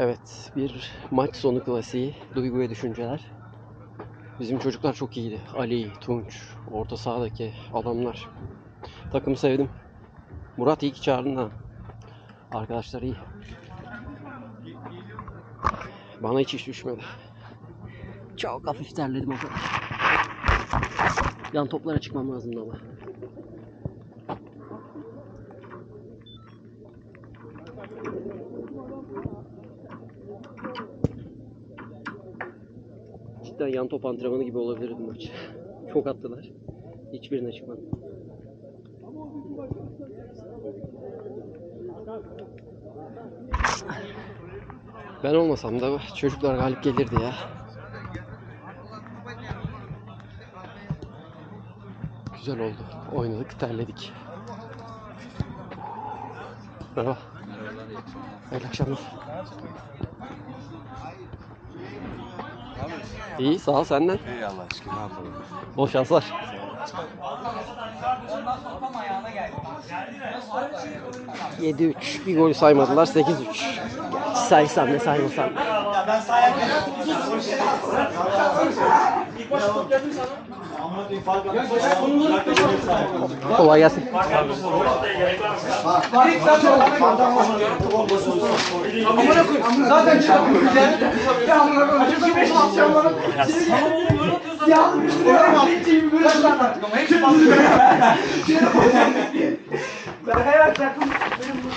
Evet, bir maç sonu klasiği, duygu ve düşünceler. Bizim çocuklar çok iyiydi. Ali, Tunç, orta sahadaki adamlar. Takımı sevdim. Murat iyi ki çağırdın ha. Arkadaşlar iyi. Bana hiç iş düşmedi. Çok hafif terledim o kadar. Yan toplara çıkmam lazımdı ama. Cidden yan top antrenmanı gibi olabilir bu maç. Çok attılar. Hiçbirine çıkmadı. Ben olmasam da çocuklar galip gelirdi ya. Güzel oldu. Oynadık, terledik. Merhaba. Hayırlı akşamlar. İyi, sağ ol senden. İyi Allah aşkına ne yapalım. Bol şanslar. 7-3. Bir golü saymadılar. 8-3. Saysam ne saymasam. Kolay gelsin. Zaten çarpıyor güzel. Ya amına koyayım. Acaba beş atacağım bana. Ya oraya alayım böyle şey anlattık ama hepsi fazla. Ben hayal takım benim